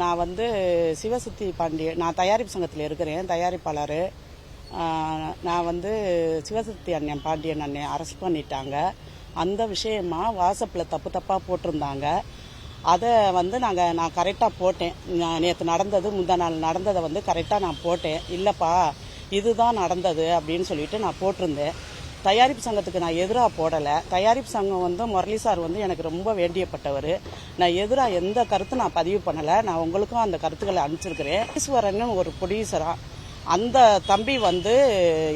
நான் வந்து சிவசக்தி பாண்டிய நான் தயாரிப்பு சங்கத்தில் இருக்கிறேன் தயாரிப்பாளர். நான் வந்து சிவசக்தி அண்ணன் பாண்டியன் அண்ணன் அரெஸ்ட் பண்ணிட்டாங்க. அந்த விஷயமா வாட்ஸ்அப்பில் தப்பு தப்பாக போட்டிருந்தாங்க. அதை வந்து நாங்கள் நான் கரெக்டாக போட்டேன். நேற்று நடந்தது முந்தா நாள் நடந்ததை வந்து கரெக்டாக நான் போட்டேன். இல்லைப்பா இதுதான் நடந்தது அப்படின்னு சொல்லிட்டு நான் போட்டிருந்தேன். தயாரிப்பு சங்கத்துக்கு நான் எதிராக போடலை. தயாரிப்பு சங்கம் வந்து முரளி சார் வந்து எனக்கு ரொம்ப வேண்டியப்பட்டவர். நான் எதிராக எந்த கருத்து நான் பதிவு பண்ணலை. நான் உங்களுக்கும் அந்த கருத்துக்களை அனுப்பிச்சிருக்கிறேன். ஈஸ்வரன் ஒரு ப்ரொடியூசராக அந்த தம்பி வந்து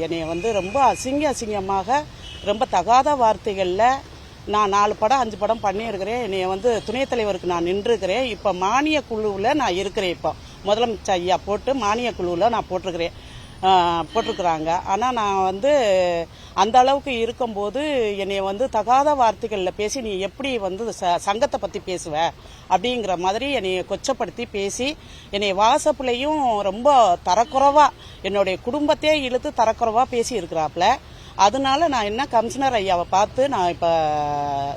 என்னை வந்து ரொம்ப அசிங்க அசிங்கமாக ரொம்ப தகாத வார்த்தைகளில் நான் நாலு படம் அஞ்சு படம் பண்ணியிருக்கிறேன். என்னை வந்து துணைத் தலைவருக்கு நான் நின்றுருக்கிறேன். இப்போ மானிய குழுவில் நான் இருக்கிறேன் இப்போ. முதலமைச்சர் ஐயா போட்டு மானிய குழுவில் நான் போட்டிருக்கிறேன். போட்டிருக்கிறாங்க. ஆனால் நான் வந்து அந்த அளவுக்கு இருக்கும்போது என்னை வந்து தகாத வார்த்தைகளில் பேசி நீ எப்படி வந்து ச சங்கத்தை பற்றி பேசுவ? அப்படிங்கிற மாதிரி என்னை கொச்சப்படுத்தி பேசி என்னை வாசப்புலையும் ரொம்ப தரக்குறைவா என்னுடைய குடும்பத்தையே இழுத்து தரக்குறைவா பேசி இருக்கிறாப்புல. அதனால நான் என்ன கமிஷனர் ஐயாவை பார்த்து நான் இப்போ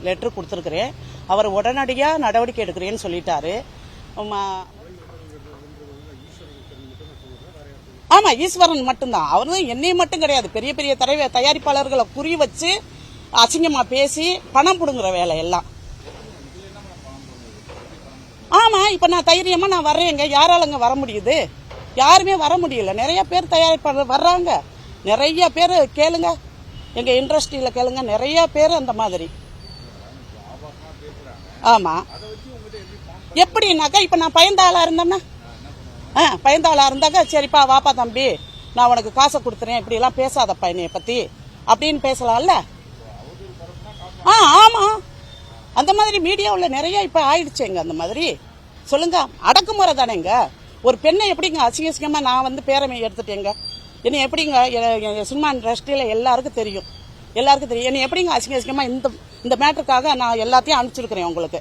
லெட்ரு கொடுத்துருக்குறேன். அவர் உடனடியாக நடவடிக்கை எடுக்கிறேன்னு சொல்லிட்டாரு. ஆமா. ஈஸ்வரன் மட்டும்தான். அவர் தான் என்னை மட்டும் கிடையாது. பெரிய பெரிய தரை தயாரிப்பாளர்களை குறி வச்சு அசிங்கமா பேசி பணம் பிடுங்குற வேலை எல்லாம். ஆமா இப்ப நான் தைரியமா நான் வர்றேங்க. யாராலங்க வர முடியுது? யாருமே வர முடியல. நிறைய பேர் தயாரிப்பாளர் வர்றாங்க. நிறைய பேர் கேளுங்க. எங்க இண்டஸ்ட்ரியில கேளுங்க. நிறைய பேர் அந்த மாதிரி. ஆமா. எப்படின்னாக்கா இப்ப நான் பயந்த ஆளா இருந்தேன்னா ஆ பயந்த ஆளா இருந்தாக்கா சரிப்பா வாப்பா தம்பி நான் உனக்கு காசை கொடுத்துறேன் இப்படிலாம் எல்லாம் பேசாதப்பா என்னைய அப்படின்னு பேசலாம்ல? ஆ ஆமாம் அந்த மாதிரி மீடியாவில் நிறைய இப்போ ஆயிடுச்சேங்க அந்த மாதிரி. சொல்லுங்க அடக்குமுறை தானேங்க ஒரு பெண்ணை எப்படிங்க அசிங்க அசிங்கமா நான் வந்து பேரமை எடுத்துட்டேங்க என்னை எப்படிங்க சினிமா இண்டஸ்ட்ரியில் எல்லாருக்கும் தெரியும். எல்லாருக்கும் தெரியும். என்னை எப்படிங்க அசிங்க அசிங்கமா இந்த இந்த மேட்டருக்காக நான் எல்லாத்தையும் அனுப்பிச்சிருக்கிறேன் உங்களுக்கு.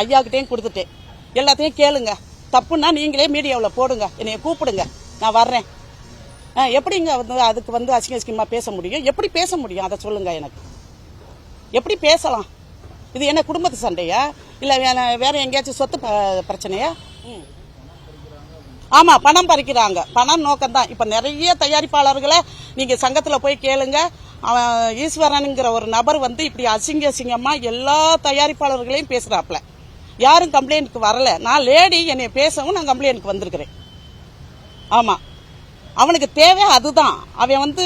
ஐயாக்கிட்டேயும் கொடுத்துட்டேன். எல்லாத்தையும் கேளுங்க. தப்புன்னா நீங்களே மீடியாவில் போடுங்க. என்னைய கூப்பிடுங்க. நான் வர்றேன். ஆ, எப்படிங்க வந்து அதுக்கு வந்து அசிங்க அசிங்கமாக பேச முடியும்? எப்படி பேச முடியும்? அதை சொல்லுங்கள் எனக்கு. எப்படி பேசலாம்? இது என்ன குடும்பத்து சண்டையா? இல்லை வேற- வேற எங்கேயாச்சும் சொத்து ப- பிரச்சனையா? ம். ஆமாம் பணம் பறிக்கிறாங்க. பணம் நோக்கம்தான். இப்போ நிறைய தயாரிப்பாளர்களை நீங்கள் சங்கத்தில் போய் கேளுங்க. அவன் ஈஸ்வரனுங்கிற ஒரு நபர் வந்து இப்படி அசிங்க அசிங்கமாக எல்லா தயாரிப்பாளர்களையும் பேசுறாப்ல. யாரும் கம்ப்ளைண்ட்க்கு வரல. நான் லேடி என்னை பேசவும் நான் கம்ப்ளைண்ட்க்கு வந்திருக்கிறேன். ஆமாம் அவனுக்கு தேவை அதுதான். அவன் வந்து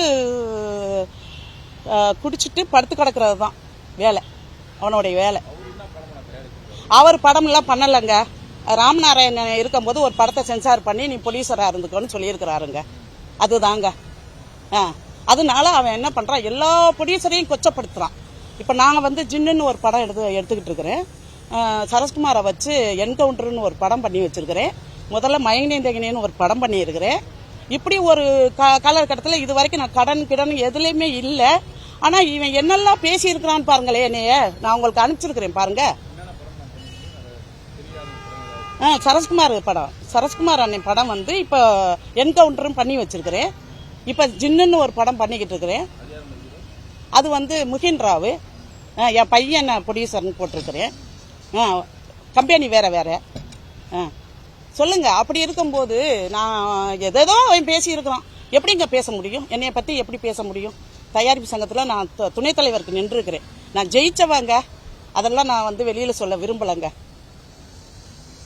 குடிச்சிட்டு படுத்து கிடக்கிறது தான் வேலை. அவனுடைய வேலை. அவர் படம்லாம் பண்ணலைங்க. ராமநாராயணன் இருக்கும்போது ஒரு படத்தை சென்சார் பண்ணி நீ போலீஸராக இருந்துக்கோன்னு சொல்லியிருக்கிறாருங்க. அதுதாங்க. ஆ. அதனால அவன் என்ன பண்ணுறான் எல்லா ப்ரொடியூசரையும் கொச்சப்படுத்துகிறான் இப்போ நாங்கள் வந்து ஜின்னுன்னு ஒரு படம் எடுத்து எடுத்துக்கிட்டு இருக்கிறேன். சரஸ்குமாரை வச்சு என்கவுண்டர்னு ஒரு படம் பண்ணி வச்சிருக்கிறேன். முதல்ல மயங்கினேந்தகினேன்னு ஒரு படம் பண்ணியிருக்கிறேன். இப்படி ஒரு க காலகட்டத்தில் இது வரைக்கும் நான் கடன் கிடன் எதுலேயுமே இல்லை. ஆனால் இவன் என்னெல்லாம் பேசியிருக்கிறான்னு பாருங்களேன் என்னைய. நான் உங்களுக்கு அனுப்பிச்சிருக்கிறேன் பாருங்க. ஆ சரஸ்குமார் படம். சரஸ்குமார் அண்ணன் படம் வந்து இப்போ என்கவுண்டரும் பண்ணி வச்சிருக்கிறேன். இப்போ ஜின்னுன்னு ஒரு படம் பண்ணிக்கிட்டு இருக்கிறேன். அது வந்து முகின் ராவு என் பையன் ப்ரொடியூசர்னு போட்டிருக்கிறேன். ஆ கம்பெனி வேற வேற. ஆ. சொல்லுங்க அப்படி இருக்கும்போது நான் எதேதோ அவன் பேசியிருக்கிறான். எப்படிங்க பேச முடியும்? என்னைய பற்றி எப்படி பேச முடியும்? தயாரிப்பு சங்கத்தில் நான் து- துணைத் தலைவருக்கு நின்றுருக்கிறேன். நான் ஜெயிச்சவங்க அதெல்லாம் நான் வந்து வெளியில் சொல்ல விரும்பலைங்க.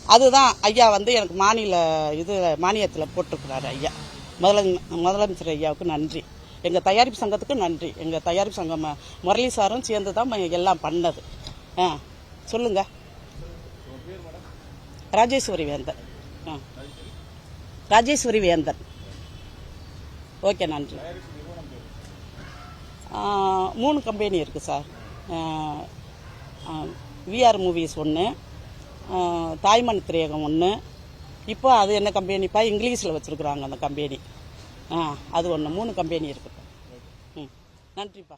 அதுதான் ஐயா வந்து எனக்கு மாநில இது மானியத்தில் போட்டிருக்கிறாரு ஐயா. முதல முதலமைச்சர் ஐயாவுக்கு நன்றி. எங்கள் தயாரிப்பு சங்கத்துக்கு நன்றி. எங்கள் தயாரிப்பு சங்கம் முரளி சாரும் சேர்ந்து தான் எல்லாம் பண்ணது. ஆ சொல்லுங்கள் ராஜேஸ்வரி வேந்தன். ஆ. ராஜேஸ்வரி வேந்தன். ஓகே நன்றி. மூணு கம்பெனி இருக்குது சார். விஆர் மூவிஸ் ஒன்று தாய்மன் திரையகம் ஒன்று இப்போ அது என்ன கம்பெனிப்பா இங்கிலீஷில் வச்சுருக்குறாங்க அந்த கம்பெனி. ஆ அது ஒன்று மூணு கம்பெனி இருக்குது ம். நன்றிப்பா.